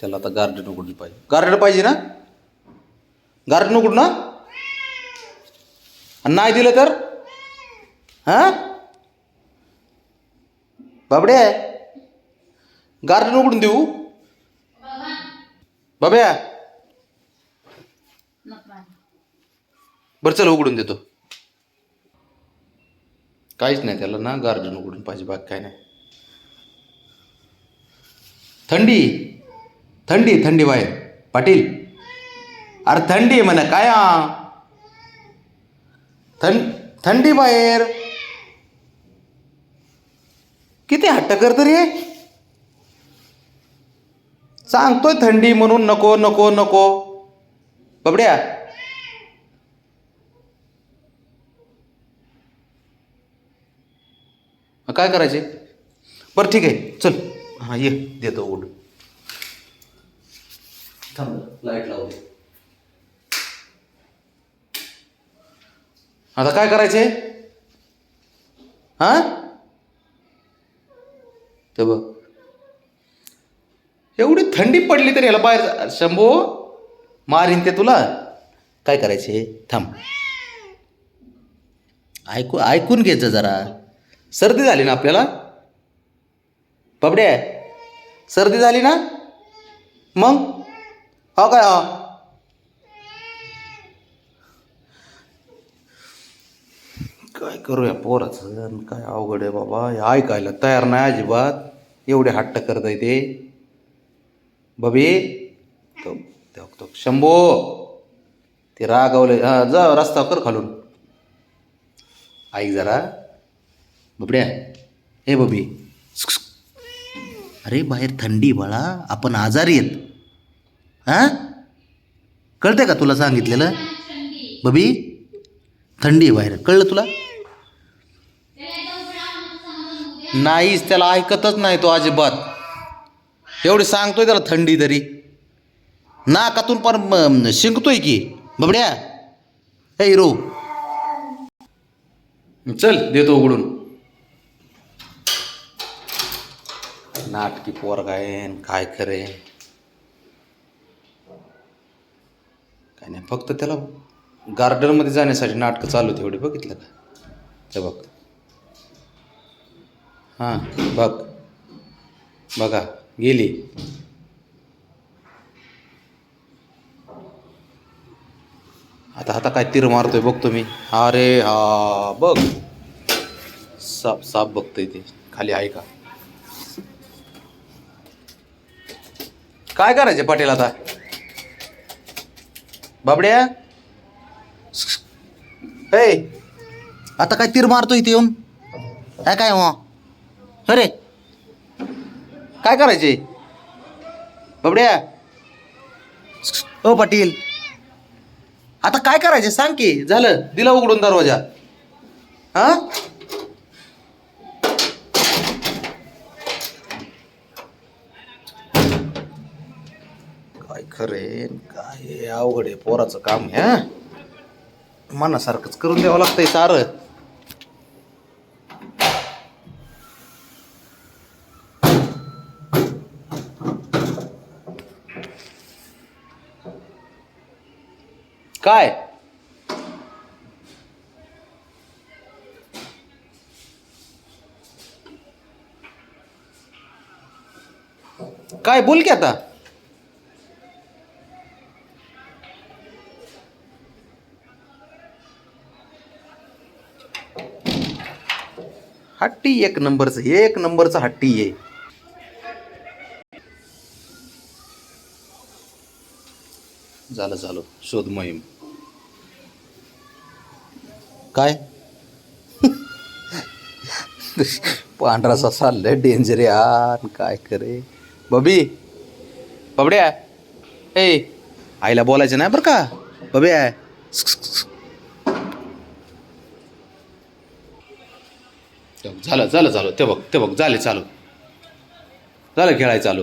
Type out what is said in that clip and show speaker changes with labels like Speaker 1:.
Speaker 1: त्याला आता गार्डन उघडून पाहिजे. गार्डन पाहिजे ना? गार्डन उघड ना आणि नाही दिलं तर? हां? बाबडे गार्डन उघडून देऊ? बाब्या बरं चल उघडून देतो. काहीच नाही त्याला ना गार्डन उघडून पाहिजे बाग काय नाही. थंडी. थंडी थंडी बाहेर पाटील अरे थंडी म्हणा काय हा? थंड थंडी बाहेर किती हट्ट करत रे सांगतोय थंडी म्हणून नको नको नको बबड्या काय करायचे बरं ठीक आहे चल हां ये देतो उड थांब लाइट लावते आता काय करायचे? हा? ते बघ. एवढी थंडी पडली तरी याला बाहेर शंभो मारीन ते तुला. काय करायचे? थांब. ऐकू ऐकून घ्यायचं जरा. सर्दी झाली ना आपल्याला? बाबड्या सर्दी झाली ना? मग? हो काय हो. काय करूया पोराचं? काय अवघड आहे बाबा? हे ऐकायला तयार नाही अजिबात. एवढे हट्ट करत आहे ते. बबी तो शंभो ते रागवले. हां जा रस्ता कर खालून. ऐक जरा. बबड्या हे बबी. अरे बाहेर थंडी बाळा. आपण आजारी आहेत. हां? कळते का तुला सांगितलेलं? बबी थंडी आहे बाहेर. कळलं तुला? नाहीच त्याला ऐकतच नाही तो अजिबात. एवढी सांगतोय त्याला थंडी तरी. नाकातून पण शिंकतोय की. बबड्या. हे हिरो. चल देतो उघडून. नाटकी पोर काय काय करे काय नाही फक्त त्याला गार्डनमध्ये जाण्यासाठी नाटकं चालू होती एवढी बघितलं का? ते बघ. हां बघ. बघा गेली. आता आता काय तीर मारतोय बघतो मी अरे हा बघ. साप साप बघतोय ते. खाली आहे का? काय करायचे पाटील आता? बाबड्या. ए आता काय तीर मारतो इथे येऊन? काय काय मग अरे काय करायचे? बाबड्या. ओ पाटील. आता काय करायचे? सांग की. झालं. दिला उघडून दरवाजा. हा काय खरे काय अवघड आहे पोराचं काम ह्या मनासारखंच करून द्यावं लागतंय सारं. काय? काय बोल की आता. हट्टी एक नंबरचं एक नंबरचं हट्टी आहे. झालं झालं. शोध मोहीम. काय? पांढरा ससा लय डेंजर यार काय करे? बबी बबड्या. ए आईला बोलायचं नाही बरं का? बब्या झालं झालं चालू ते बघ ते बघ झाले चालू. झालं खेळाय चालू.